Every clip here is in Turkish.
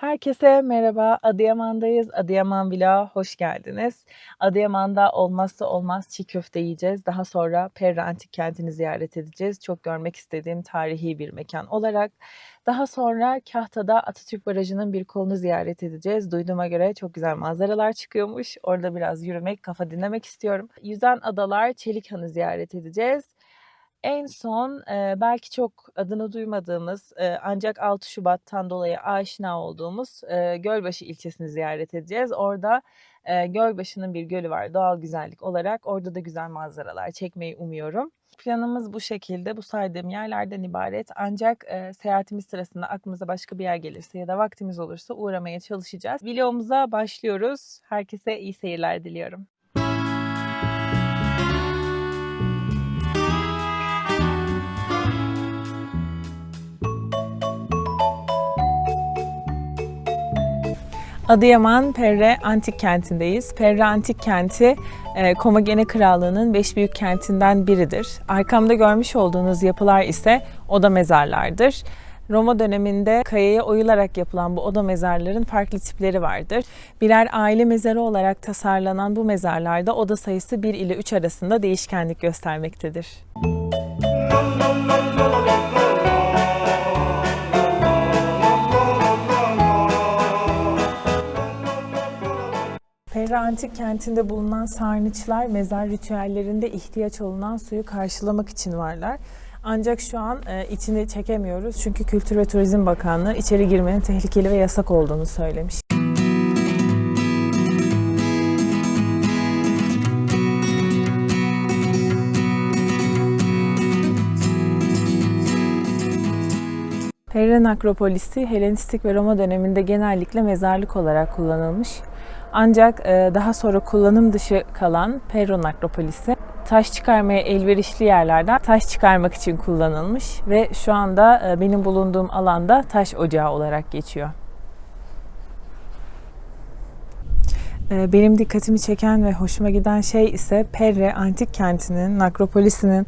Herkese merhaba. Adıyaman'dayız. Adıyaman Vlog'a hoş geldiniz. Adıyaman'da olmazsa olmaz çiğ köfte yiyeceğiz. Daha sonra Perra Antik Kenti'ni ziyaret edeceğiz. Çok görmek istediğim tarihi bir mekan olarak. Daha sonra Kahta'da Atatürk Barajı'nın bir kolunu ziyaret edeceğiz. Duyduğuma göre çok güzel manzaralar çıkıyormuş. Orada biraz yürümek, kafa dinlemek istiyorum. Yüzen Adalar Çelikhan'ı ziyaret edeceğiz. En son e, belki çok adını duymadığımız e, ancak 6 Şubat'tan dolayı aşina olduğumuz e, Gölbaşı ilçesini ziyaret edeceğiz. Orada e, Gölbaşı'nın bir gölü var doğal güzellik olarak. Orada da güzel manzaralar çekmeyi umuyorum. Planımız bu şekilde, bu saydığım yerlerden ibaret. Ancak e, seyahatimiz sırasında aklımıza başka bir yer gelirse ya da vaktimiz olursa uğramaya çalışacağız. Vlogumuza başlıyoruz. Herkese iyi seyirler diliyorum. Adıyaman Perre Antik Kenti'ndeyiz. Perre Antik Kenti e, Komagene Krallığı'nın beş büyük kentinden biridir. Arkamda görmüş olduğunuz yapılar ise oda mezarlardır. Roma döneminde kayaya oyularak yapılan bu oda mezarların farklı tipleri vardır. Birer aile mezarı olarak tasarlanan bu mezarlarda oda sayısı 1 ile 3 arasında değişkenlik göstermektedir. Perra Antik Kenti'nde bulunan sarnıçlar mezar ritüellerinde ihtiyaç olunan suyu karşılamak için varlar. Ancak şu an e, içini çekemiyoruz çünkü Kültür ve Turizm Bakanlığı içeri girmenin tehlikeli ve yasak olduğunu söylemiş. Perren Akropolisi Helenistik ve Roma döneminde genellikle mezarlık olarak kullanılmış. Ancak e, daha sonra kullanım dışı kalan Perron Akropolisi taş çıkarmaya elverişli yerlerden taş çıkarmak için kullanılmış ve şu anda e, benim bulunduğum alanda taş ocağı olarak geçiyor. E, Benim dikkatimi çeken ve hoşuma giden şey ise Perre antik kentinin, Nakropolisinin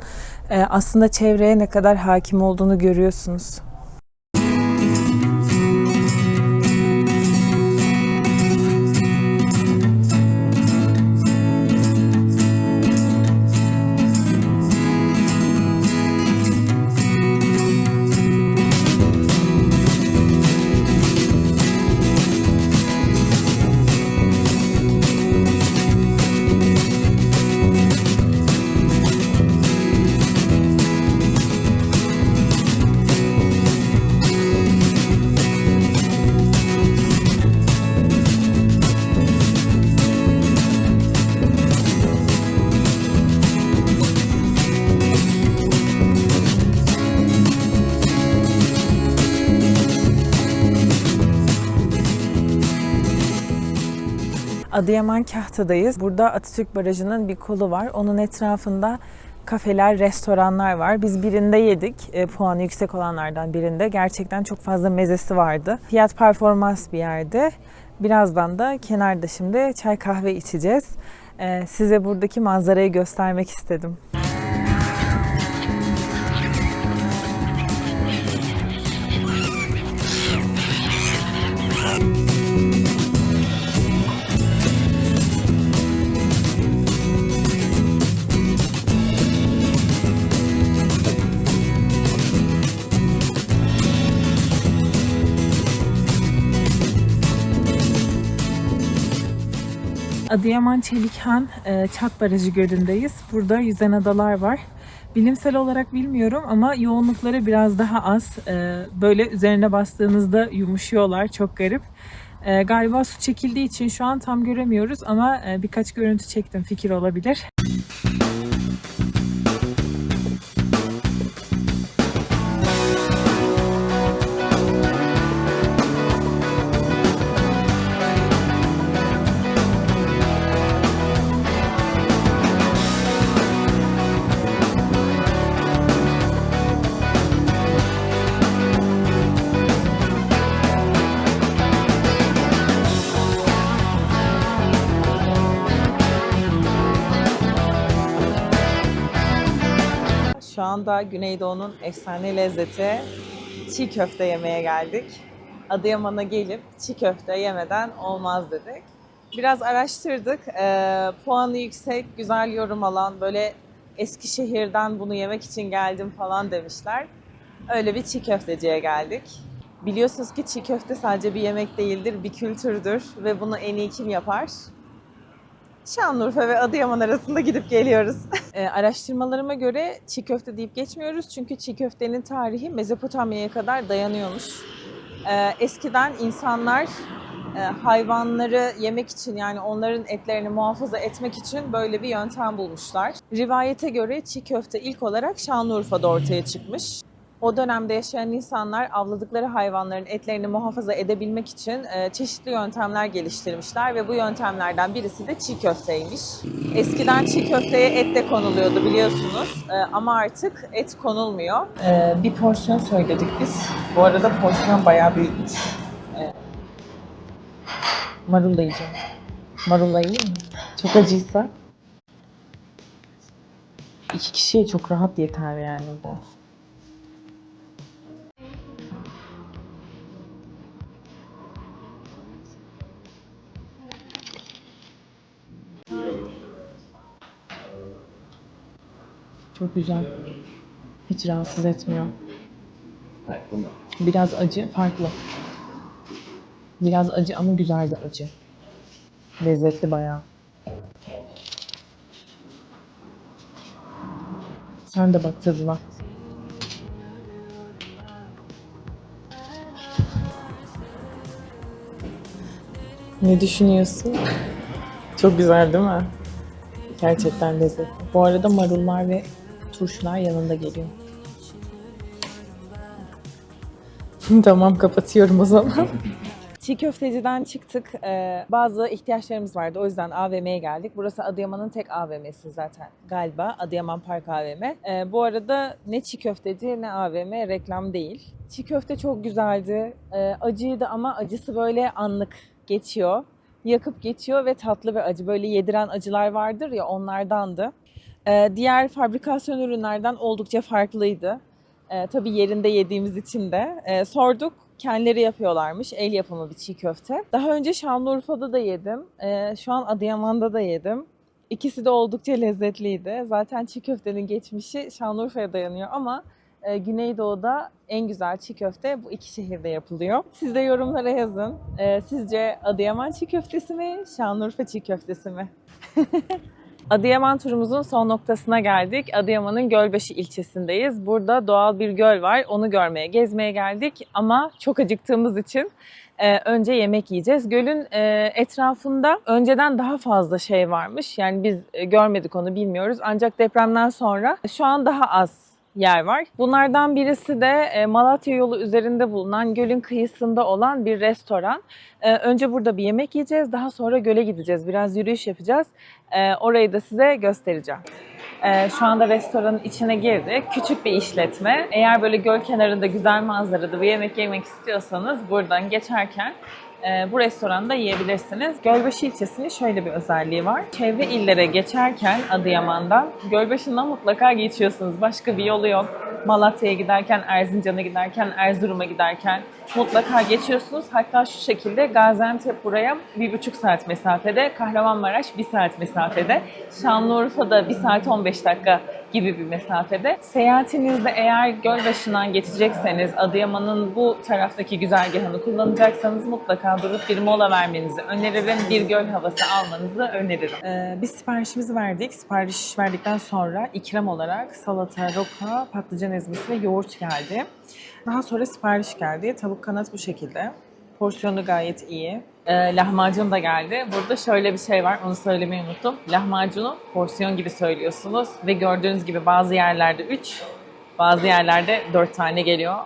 aslında çevreye ne kadar hakim olduğunu görüyorsunuz. Adıyaman Kahta'dayız. Burada Atatürk Barajı'nın bir kolu var. Onun etrafında kafeler, restoranlar var. Biz birinde yedik. E, puanı yüksek olanlardan birinde. Gerçekten çok fazla mezesi vardı. Fiyat performans bir yerde. Birazdan da kenarda şimdi çay kahve içeceğiz. E, size buradaki manzarayı göstermek istedim. Adıyaman Çelikhan e, Çat Barajı Gölü'ndeyiz. Burada yüzen adalar var. Bilimsel olarak bilmiyorum ama yoğunlukları biraz daha az. E, Böyle üzerine bastığınızda yumuşuyorlar. Çok garip. E, Galiba su çekildiği için şu an tam göremiyoruz ama birkaç görüntü çektim. Fikir olabilir. Şu anda Güneydoğu'nun efsane lezzeti çiğ köfte yemeye geldik. Adıyaman'a gelip çiğ köfte yemeden olmaz dedik. Biraz araştırdık. Ee, puanı yüksek, güzel yorum alan, böyle Eskişehir'den bunu yemek için geldim falan demişler. Öyle bir çiğ köfteciye geldik. Biliyorsunuz ki çiğ köfte sadece bir yemek değildir, bir kültürdür ve bunu en iyi kim yapar? Şanlıurfa ve Adıyaman arasında gidip geliyoruz. e, araştırmalarıma göre çiğ köfte deyip geçmiyoruz çünkü çiğ köftenin tarihi Mezopotamya'ya kadar dayanıyormuş. E, eskiden insanlar e, hayvanları yemek için yani onların etlerini muhafaza etmek için böyle bir yöntem bulmuşlar. Rivayete göre çiğ köfte ilk olarak Şanlıurfa'da ortaya çıkmış. O dönemde yaşayan insanlar avladıkları hayvanların etlerini muhafaza edebilmek için e, çeşitli yöntemler geliştirmişler ve bu yöntemlerden birisi de çiğ köfteymiş. Eskiden çiğ köfteye et de konuluyordu biliyorsunuz E, ama artık et konulmuyor. E, bir porsiyon söyledik biz. Bu arada porsiyon bayağı büyükmüş. Marul da yiyeceğim. Marulla yiyeyim mi? Çok acıysa. İki kişiye çok rahat yeter yani bu. Çok güzel. Hiç rahatsız etmiyor. Biraz acı, farklı. Biraz acı ama güzel de acı. Lezzetli bayağı. Sen de bak tadına. Ne düşünüyorsun? Çok güzel değil mi? Gerçekten lezzetli. Bu arada marullar ve turşular yanında geliyor. tamam kapatıyorum o zaman. Çiğ köfteciden çıktık. Ee, bazı ihtiyaçlarımız vardı. O yüzden AVM'ye geldik. Burası Adıyaman'ın tek AVM'si zaten galiba. Adıyaman Park AVM. Ee, bu arada ne çiğ köfteci ne AVM reklam değil. Çiğ köfte çok güzeldi. Ee, acıydı ama acısı böyle anlık geçiyor. Yakıp geçiyor ve tatlı ve acı. Böyle yediren acılar vardır ya onlardandı. Ee, diğer fabrikasyon ürünlerden oldukça farklıydı. Ee, tabii yerinde yediğimiz için de. Ee, sorduk, kendileri yapıyorlarmış. El yapımı bir çiğ köfte. Daha önce Şanlıurfa'da da yedim. Şu an Adıyaman'da da yedim. İkisi de oldukça lezzetliydi. Zaten çiğ köftenin geçmişi Şanlıurfa'ya dayanıyor ama e, Güneydoğu'da en güzel çiğ köfte bu iki şehirde yapılıyor. Siz de yorumlara yazın. Sizce Adıyaman çiğ köftesi mi, Şanlıurfa çiğ köftesi mi? Adıyaman turumuzun son noktasına geldik. Adıyaman'ın Gölbaşı ilçesindeyiz. Burada doğal bir göl var. Onu görmeye, gezmeye geldik. Ama çok acıktığımız için e, önce yemek yiyeceğiz. Gölün e, etrafında önceden daha fazla şey varmış. Yani biz e, görmedik onu bilmiyoruz. Ancak depremden sonra şu an daha az yer var. Bunlardan birisi de e, Malatya yolu üzerinde bulunan gölün kıyısında olan bir restoran. E, Önce burada bir yemek yiyeceğiz. Daha sonra göle gideceğiz. Biraz yürüyüş yapacağız. E, Orayı da size göstereceğim. Şu anda restoranın içine girdik. Küçük bir işletme. Eğer böyle göl kenarında güzel manzarada bir yemek yemek istiyorsanız buradan geçerken bu restoranda yiyebilirsiniz. Gölbaşı ilçesinin şöyle bir özelliği var. Çevre illere geçerken Adıyaman'dan Gölbaşı'ndan mutlaka geçiyorsunuz. Başka bir yolu yok. Malatya'ya giderken, Erzincan'a giderken, Erzurum'a giderken mutlaka geçiyorsunuz. Hatta şu şekilde Gaziantep buraya bir buçuk saat mesafede, Kahramanmaraş bir saat mesafede, Şanlıurfa'da bir saat 15 dakika gibi bir mesafede. Seyahatinizde eğer Gölbaşı'ndan geçecekseniz, Adıyaman'ın bu taraftaki güzergahını kullanacaksanız mutlaka durup bir mola vermenizi öneririm. Bir göl havası almanızı öneririm. Ee, biz siparişimizi verdik. Sipariş verdikten sonra ikram olarak salata, roka, patlıcan ezmesi ve yoğurt geldi. Daha sonra sipariş geldi. Tavuk kanat bu şekilde. Porsiyonu gayet iyi. Ee, lahmacun da geldi. Burada şöyle bir şey var, onu söylemeyi unuttum. Lahmacunu porsiyon gibi söylüyorsunuz ve gördüğünüz gibi bazı yerlerde 3, bazı yerlerde 4 tane geliyor.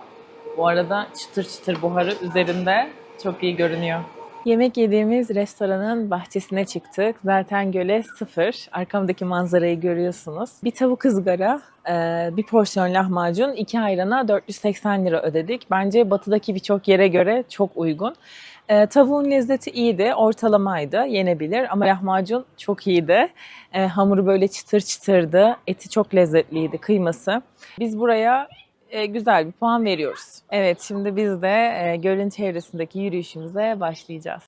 Bu arada çıtır çıtır buharı üzerinde çok iyi görünüyor. Yemek yediğimiz restoranın bahçesine çıktık. Zaten göle sıfır. Arkamdaki manzarayı görüyorsunuz. Bir tavuk ızgara, e, bir porsiyon lahmacun, iki ayrana 480 lira ödedik. Bence batıdaki birçok yere göre çok uygun. E, tavuğun lezzeti iyiydi, ortalamaydı, yenebilir ama lahmacun çok iyiydi. E, hamuru böyle çıtır çıtırdı, eti çok lezzetliydi, kıyması. Biz buraya e, güzel bir puan veriyoruz. Evet şimdi biz de e, gölün çevresindeki yürüyüşümüze başlayacağız.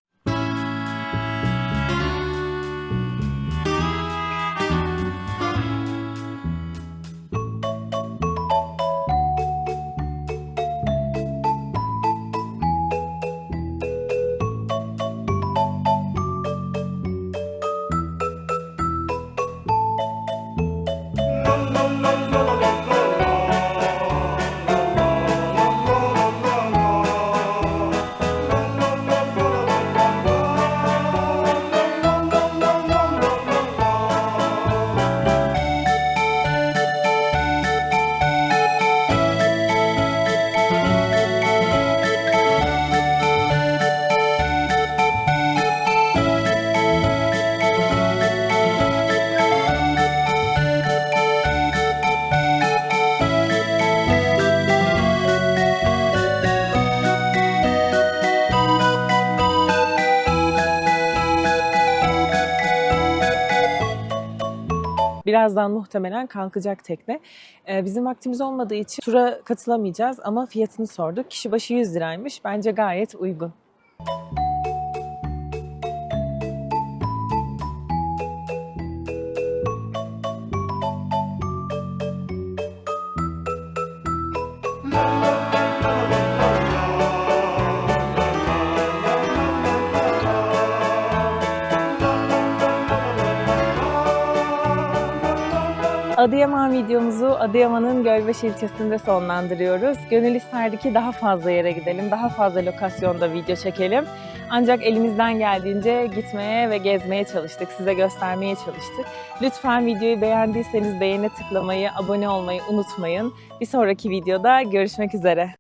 Birazdan muhtemelen kalkacak tekne. Ee, bizim vaktimiz olmadığı için tura katılamayacağız ama fiyatını sorduk. Kişi başı 100 liraymış. Bence gayet uygun. Adıyaman videomuzu Adıyaman'ın Gölbaşı ilçesinde sonlandırıyoruz. Gönül isterdi ki daha fazla yere gidelim, daha fazla lokasyonda video çekelim. Ancak elimizden geldiğince gitmeye ve gezmeye çalıştık, size göstermeye çalıştık. Lütfen videoyu beğendiyseniz beğene tıklamayı, abone olmayı unutmayın. Bir sonraki videoda görüşmek üzere.